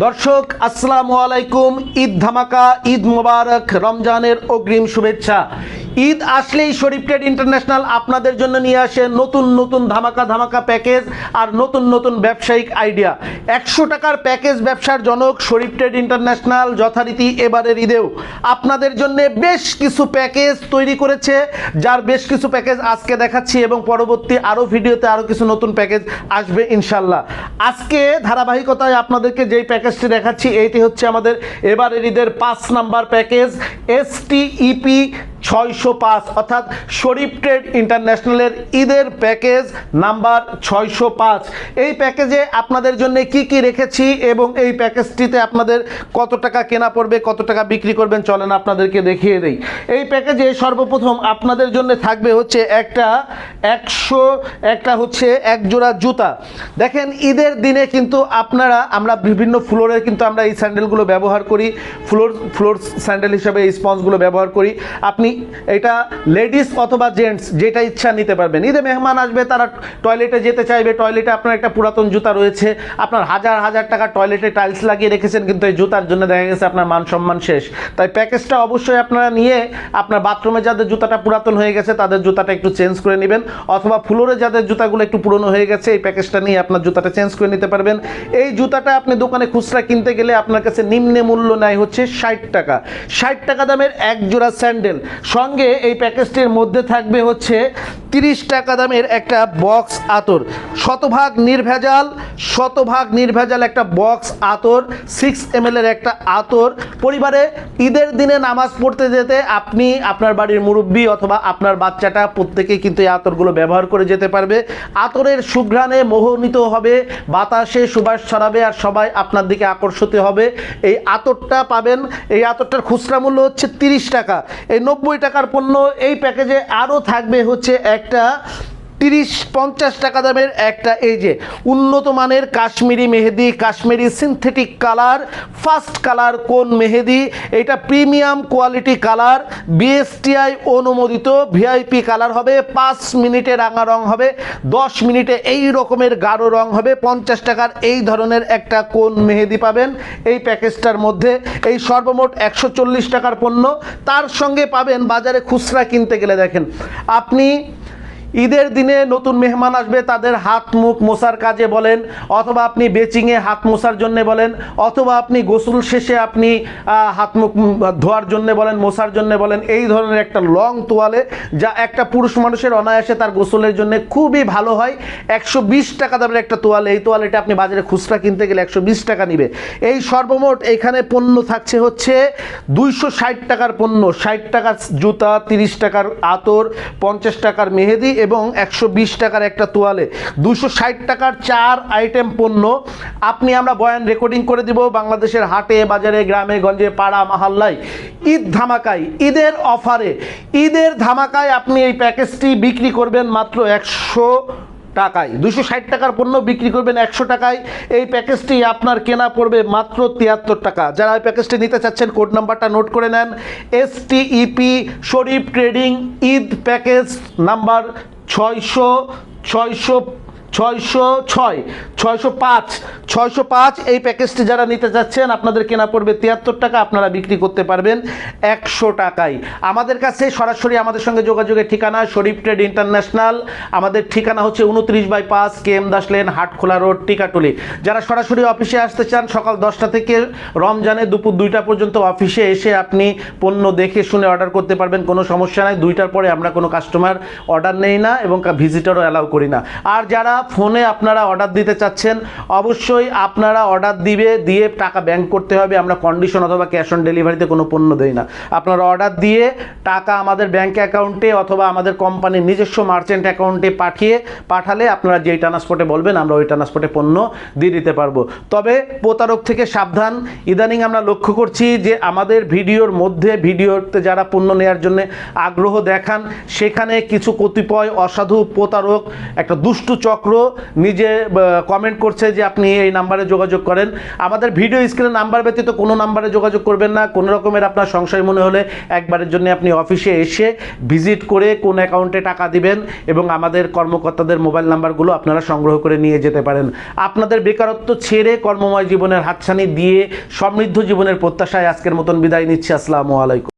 দর্শক আসসালামু আলাইকুম। ঈদ ধামাকা ঈদ মোবারক রমজানের অগ্রিম শুভেচ্ছা। ঈদ আসলেই শরীফ ট্রেড ইন্টারন্যাশনাল আপনাদের জন্য নিয়ে আসে নতুন নতুন ধামাকা ধামাকা প্যাকেজ আর নতুন নতুন ব্যবসায়িক আইডিয়া। একশো টাকার প্যাকেজ ব্যবসার জনক শরীফ ট্রেড ইন্টারন্যাশনাল যথারীতি এবারের ঈদেও। আপনাদের জন্য বেশ কিছু প্যাকেজ তৈরি করেছে, যার বেশ কিছু প্যাকেজ আজকে দেখাচ্ছি এবং পরবর্তী আরও ভিডিওতে আরও কিছু নতুন প্যাকেজ আসবে ইনশাল্লাহ। আজকে ধারাবাহিকতায় আপনাদেরকে যেই প্যাকেজটি দেখাচ্ছি, এইটি হচ্ছে আমাদের এবারের ঈদের পাঁচ নাম্বার প্যাকেজ এস ইপি ছয়শো পাঁচ, অর্থাৎ শরীফ ট্রেড ইন্টারন্যাশনালের ঈদের প্যাকেজ নাম্বার ছয়শো পাঁচ। এই প্যাকেজে আপনাদের জন্য কি কি রেখেছি এবং এই প্যাকেজটিতে আপনাদের কত টাকা কেনা পড়বে, কত টাকা বিক্রি করবেন, চলেন আপনাদেরকে দেখিয়ে দেই। এই প্যাকেজে সর্বপ্রথম আপনাদের জন্য থাকবে হচ্ছে একটা একশো, একটা হচ্ছে এক জোড়া জুতা। দেখেন, ঈদের দিনে কিন্তু আপনারা, আমরা বিভিন্ন ফ্লোরের কিন্তু আমরা এই স্যান্ডেলগুলো ব্যবহার করি, ফ্লোর ফ্লোর স্যান্ডেল হিসাবে এই স্পঞ্জগুলো ব্যবহার করি। আপনি এটা লেডিস অথবা জেন্টস, যেটা ইচ্ছা নিতে পারবেন। ঈদে মেহমান আসবে, তারা টয়লেটে যেতে চাইবে। টয়লেটে আপনার একটা পুরাতন জুতা রয়েছে। আপনার হাজার হাজার টাকা টয়লেটে টাইলস লাগিয়ে রেখেছেন, কিন্তু এই জুতার জন্য দেখা গেছে আপনার মান সম্মান শেষ। তাই প্যাকেজটা অবশ্যই আপনারা নিয়ে আপনার বাথরুমে যাদের জুতাটা পুরাতন হয়ে গেছে, তাদের জুতাটা একটু চেঞ্জ করে নেবেন। অথবা ফ্লোরে যাদের জুতাগুলো একটু পুরনো হয়ে গেছে, এই প্যাকেজটা নিয়ে আপনার জুতাটা চেঞ্জ করে নিতে পারবেন। এই জুতাটা আপনি দোকানে খুচরা কিনতে গেলে আপনার কাছে নিম্নে মূল্য নেয় হচ্ছে ষাট টাকা। ষাট টাকা দামের এক জোড়া স্যান্ডেল। সঙ্গে এই প্যাকেজটির মধ্যে থাকবে হচ্ছে তিরিশ টাকা দামের একটা বক্স আতর। শতভাগ নির্ভেজাল শতভাগ নির্ভেজাল একটা বক্স আতর সিক্স এম এর একটা আতর। পরিবারে ঈদের দিনে নামাজ পড়তে যেতে আপনি আপনার বাড়ির মুরব্বী অথবা আপনার বাচ্চাটা প্রত্যেকেই কিন্তু এই আতরগুলো ব্যবহার করে যেতে পারবে। আতরের সুঘ্রাণে মোহিত হবে, বাতাসে সুবাস ছড়াবে আর সবাই আপনার দিকে আকর্ষিত হবে। এই আতরটা পাবেন, এই আতরটার খুচরা মূল্য হচ্ছে তিরিশ টাকা। এই নব্বই টাকার পণ্য এই প্যাকেজে আরও থাকবে হচ্ছে একটা তিরিশ, পঞ্চাশ টাকা দামের একটা এই যে উন্নত মানের কাশ্মীরি মেহেদি, Kashmiri synthetic colour first colour কোন মেহেদি? এটা প্রিমিয়াম কোয়ালিটি কালার বিএসটিআই অনুমোদিত ভিআইপি কালার হবে, পাঁচ মিনিটে রাঙা রং হবে, দশ মিনিটে এই রকমের গাঢ় রং হবে, পঞ্চাশ টাকার এই ধরনের একটা কোন মেহেদি পাবেন? এই প্যাকেজটার মধ্যে এই সর্বমোট একশো চল্লিশ টাকার পণ্য। তার সঙ্গে পাবেন বাজারে খুচরা কিনতে গেলে দেখেন, আপনি ঈদের দিনে নতুন মেহমান আসবে, তাদের হাত মুখ মোছার কাজে বলেন, অথবা আপনি বেচিংয়ে হাত মোছার জন্য বলেন, অথবা আপনি গোসল শেষে আপনি হাত মুখ ধোয়ার জন্য বলেন, মোছার জন্য বলেন, এই ধরনের একটা লং তোয়ালে যা একটা পুরুষ মানুষের অনায়াসে তার গোসলের জন্য খুবই ভালো হয়। একশো বিশ টাকা দামের একটা তোয়ালে, এই তোয়ালেটা আপনি বাজারে খুচরা কিনতে গেলে একশো বিশ টাকা নিবে। এই সর্বমোট এখানে পণ্য থাকছে হচ্ছে দুইশো ষাট টাকার পণ্য, ষাট টাকার জুতা, তিরিশ টাকার আতর, পঞ্চাশ টাকার মেহেদি এবং একশো বিশ টাকার একটা তোয়ালে। দুশো টাকার চার আইটেম পণ্য। আপনি আমরা বয়ান রেকর্ডিং করে দিব বাংলাদেশের হাটে, বাজারে, গ্রামে, গঞ্জে, পাড়া, মাহাল্লায়। ঈদ ধামাকায়, ঈদের অফারে। ঈদের ধামাকায় আপনি এই প্যাকেজটি বিক্রি করবেন মাত্র একশো টাকায়। দুশো ষাট টাকার পণ্য বিক্রি করবেন একশো টাকায়। এই প্যাকেজটি আপনার কেনা পড়বে মাত্র তিয়াত্তর টাকা। যারা এই প্যাকেজটি নিতে চাচ্ছেন, কোড নাম্বারটা নোট করে নেন। S TEP Sharif trading, Eid package number ছয়শো ছয়শো ছয়শো ছয়, ছয়শো পাঁচ ছয়শো পাঁচ এই প্যাকেজটি যারা নিতে চাচ্ছেন আপনাদের কেনা পড়বে তিয়াত্তর টাকা, আপনারা বিক্রি করতে পারবেন একশো টাকায়। আমাদের কাছে সরাসরি আমাদের সঙ্গে যোগাযোগের ঠিকানা, শরীফ ট্রেড ইন্টারন্যাশনাল। আমাদের ঠিকানা হচ্ছে উনত্রিশ বাই পাঁচ K M Das lane, Hatkhola road, Tikatuli. যারা সরাসরি অফিসে আসতে চান, সকাল দশটা থেকে রমজানে দুপুর দুইটা পর্যন্ত অফিসে এসে আপনি পণ্য দেখে শুনে অর্ডার করতে পারবেন, কোনো সমস্যা নাই। দুইটার পরে আমরা কোনো কাস্টমার অর্ডার নেই না এবং ভিজিটরও অ্যালাউ করি না। আর যারা ফোনে আপনারা অর্ডার দিতে চাচ্ছেন, অবশ্যই আপনারা অর্ডার দিবে, দিয়ে টাকা ব্যাংক করতে হবে। আমরা কন্ডিশন অথবা ক্যাশ অন ডেলিভারিতে কোনো পণ্য দেই না। আপনারা অর্ডার দিয়ে টাকা আমাদের ব্যাংক অ্যাকাউন্টে অথবা আমাদের কোম্পানির নিজস্ব মার্চেন্ট অ্যাকাউন্টে পাঠিয়ে, পাঠালে আপনারা যেই ট্রান্সপোর্টে বলবেন, আমরা ওই ট্রান্সপোর্টে পণ্য দিয়ে দিতে পারব। তবে প্রতারক থেকে সাবধান। ইদানিং আমরা লক্ষ্য করছি যে আমাদের ভিডিওর মধ্যে, ভিডিওতে যারা পণ্য নেওয়ার জন্য আগ্রহ দেখান, সেখানে কিছু কতিপয় অসাধু প্রতারক, একটা দুষ্টু চক্র নিজে কমেন্ট করছে যে আপনি এই নাম্বারে যোগাযোগ করেন। আমাদের ভিডিও স্ক্রিনে নাম্বার ব্যতীত কোনো নাম্বারে যোগাযোগ করবেন না। কোনো রকমের আপনার সংশয় মনে হলে একবারের জন্য আপনি অফিসে এসে ভিজিট করে কোন অ্যাকাউন্টে টাকা দিবেন এবং আমাদের কর্মকর্তাদের মোবাইল নাম্বারগুলো আপনারা সংগ্রহ করে নিয়ে যেতে পারেন। আপনাদের বেকারত্ব ছেড়ে কর্মময় জীবনের হাতছানি দিয়ে সমৃদ্ধ জীবনের প্রত্যাশায় আজকের মতন বিদায় নিচ্ছি। আসসালামু আলাইকুম।